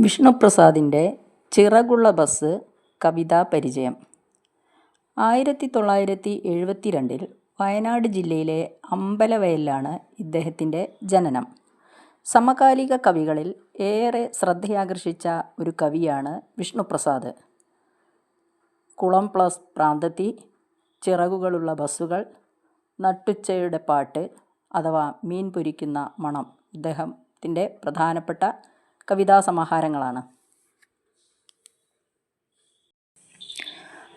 വിഷ്ണുപ്രസാദിന്റെ ചിറകുള്ള ബസ് കവിതാ പരിചയം. ആയിരത്തി തൊള്ളായിരത്തി എഴുപത്തി രണ്ടിൽ വയനാട് ജില്ലയിലെ അമ്പലവയലിലാണ് ഇദ്ദേഹത്തിന്റെ ജനനം. സമകാലിക കവികളിൽ ഏറെ ശ്രദ്ധയാകർഷിച്ച ഒരു കവിയാണ് വിഷ്ണുപ്രസാദ്. കുളം പ്ലസ് പ്രാന്തത്തി ചിറകുകളുള്ള ബസ്സുകൾ നട്ടുച്ചയുടെ പാട്ട് അഥവാ മീൻ പൊരിക്കുന്ന മണം ഇദ്ദേഹത്തിന്റെ പ്രധാനപ്പെട്ട കവിതാ സമാഹാരങ്ങളാണ്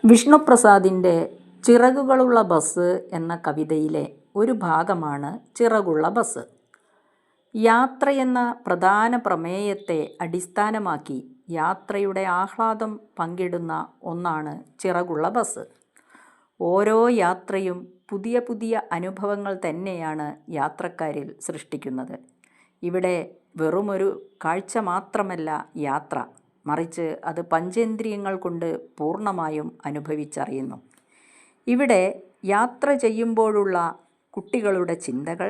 വിഷ്ണുപ്രസാദിന്റെ ചിറകുകളുള്ള ബസ് എന്ന കവിതയിലെ ഒരു ഭാഗമാണ് ചിറകുള്ള ബസ്. യാത്രയെന്ന പ്രധാന പ്രമേയത്തെ അടിസ്ഥാനമാക്കി യാത്രയുടെ ആഹ്ലാദം പങ്കിടുന്ന ഒന്നാണ് ചിറകുള്ള ബസ്. ഓരോ യാത്രയും പുതിയ പുതിയ അനുഭവങ്ങൾ തന്നെയാണ് യാത്രക്കാരിൽ സൃഷ്ടിക്കുന്നത്. ഇവിടെ വെറുമൊരു കാഴ്ച മാത്രമല്ല യാത്ര മറിച്ച് അത് പഞ്ചേന്ദ്രിയങ്ങൾ കൊണ്ട് പൂർണമായും അനുഭവിച്ചറിയുന്നു. ഇവിടെ യാത്ര ചെയ്യുമ്പോഴുള്ള കുട്ടികളുടെ ചിന്തകൾ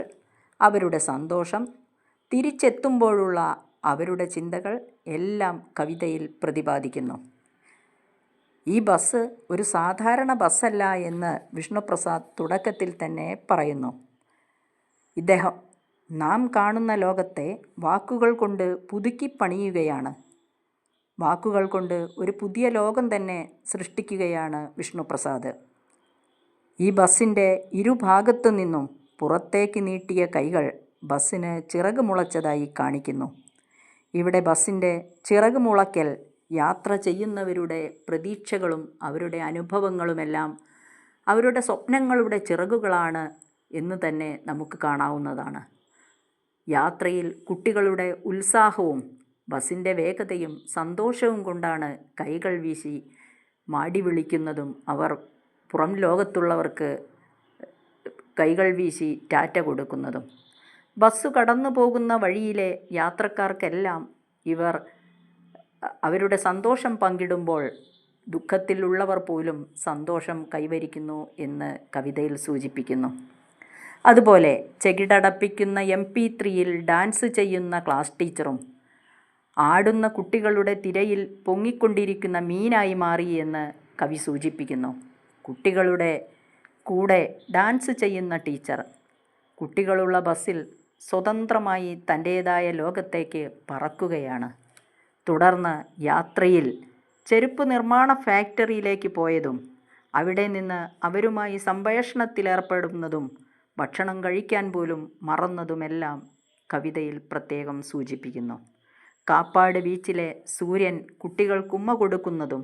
അവരുടെ സന്തോഷം തിരിച്ചെത്തുമ്പോഴുള്ള അവരുടെ ചിന്തകൾ എല്ലാം കവിതയിൽ പ്രതിപാദിക്കുന്നു. ഈ ബസ് ഒരു സാധാരണ ബസ്സല്ല എന്ന് വിഷ്ണുപ്രസാദ് തുടക്കത്തിൽ തന്നെ പറയുന്നു. ഇദ്ദേഹം നാം കാണുന്ന ലോകത്തെ വാക്കുകൾ കൊണ്ട് പുതുക്കിപ്പണിയുകയാണ്. വാക്കുകൾ കൊണ്ട് ഒരു പുതിയ ലോകം തന്നെ സൃഷ്ടിക്കുകയാണ് വിഷ്ണുപ്രസാദ്. ഈ ബസ്സിന്റെ ഇരുഭാഗത്തു നിന്നും പുറത്തേക്ക് നീട്ടിയ കൈകൾ ബസ്സിന് ചിറക് മുളച്ചതായി കാണിക്കുന്നു. ഇവിടെ ബസ്സിന്റെ ചിറക് മുളയ്ക്കൽ യാത്ര ചെയ്യുന്നവരുടെ പ്രതീക്ഷകളും അവരുടെ അനുഭവങ്ങളുമെല്ലാം അവരുടെ സ്വപ്നങ്ങളുടെ ചിറകുകളാണ് എന്ന് തന്നെ നമുക്ക് കാണാവുന്നതാണ്. യാത്രയിൽ കുട്ടികളുടെ ഉത്സാഹവും ബസിന്റെ വേഗതയും സന്തോഷവും കൊണ്ടാണ് കൈകൾ വീശി മാടി വിളിക്കുന്നതും അവർ പുറം ലോകത്തുള്ളവർക്ക് കൈകൾ വീശി ടാറ്റ കൊടുക്കുന്നതും. ബസ് കടന്നു പോകുന്ന വഴിയിലെ യാത്രക്കാർക്കെല്ലാം ഇവർ അവരുടെ സന്തോഷം പങ്കിടുമ്പോൾ ദുഃഖത്തിലുള്ളവർ പോലും സന്തോഷം കൈവരിക്കുന്നു എന്ന് കവിതയിൽ സൂചിപ്പിക്കുന്നു. അതുപോലെ ചെകിടടപ്പിക്കുന്ന എം പി ത്രീയിൽ ഡാൻസ് ചെയ്യുന്ന ക്ലാസ് ടീച്ചറും ആടുന്ന കുട്ടികളുടെ തിരയിൽ പൊങ്ങിക്കൊണ്ടിരിക്കുന്ന മീനായി മാറി എന്ന് കവി സൂചിപ്പിക്കുന്നു. കുട്ടികളുടെ കൂടെ ഡാൻസ് ചെയ്യുന്ന ടീച്ചർ കുട്ടികളുള്ള ബസ്സിൽ സ്വതന്ത്രമായി തന്റേതായ ലോകത്തേക്ക് പറക്കുകയാണ്. തുടർന്ന് യാത്രയിൽ ചെരുപ്പ് നിർമ്മാണ ഫാക്ടറിയിലേക്ക് പോയതും അവിടെ നിന്ന് അവരുമായി സംഭാഷണത്തിലേർപ്പെടുന്നതും ഭക്ഷണം കഴിക്കാൻ പോലും മറന്നതുമെല്ലാം കവിതയിൽ പ്രത്യേകം സൂചിപ്പിക്കുന്നു. കാപ്പാട് ബീച്ചിലെ സൂര്യൻ കുട്ടികൾക്കുമ്മ കൊടുക്കുന്നതും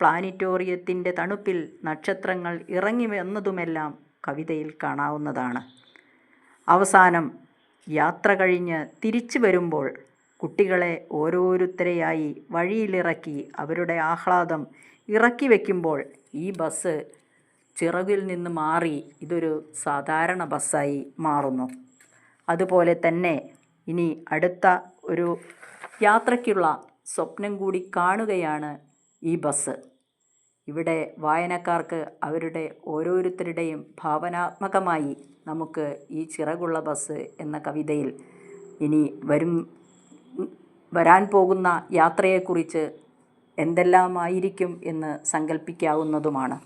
പ്ലാനിറ്റോറിയത്തിന്റെ തണുപ്പിൽ നക്ഷത്രങ്ങൾ ഇറങ്ങി വന്നതുമെല്ലാം കവിതയിൽ കാണാവുന്നതാണ്. അവസാനം യാത്ര കഴിഞ്ഞ് തിരിച്ചു വരുമ്പോൾ കുട്ടികളെ ഓരോരുത്തരെയായി വഴിയിലിറക്കി അവരുടെ ആഹ്ലാദം ഇറക്കി വയ്ക്കുമ്പോൾ ഈ ബസ് ചിറകിൽ നിന്ന് മാറി ഇതൊരു സാധാരണ ബസ്സായി മാറുന്നു. അതുപോലെ തന്നെ ഇനി അടുത്ത ഒരു യാത്രയ്ക്കുള്ള സ്വപ്നം കൂടി കാണുകയാണ് ഈ ബസ്. ഇവിടെ വായനക്കാർക്ക് അവരുടെ ഓരോരുത്തരുടെയും ഭാവനാത്മകമായി നമുക്ക് ഈ ചിറകുള്ള ബസ് എന്ന കവിതയിൽ ഇനി വരും വരാൻ പോകുന്ന യാത്രയെക്കുറിച്ച് എന്തെല്ലാമായിരിക്കും എന്ന് സങ്കല്പിക്കാവുന്നതുമാണ്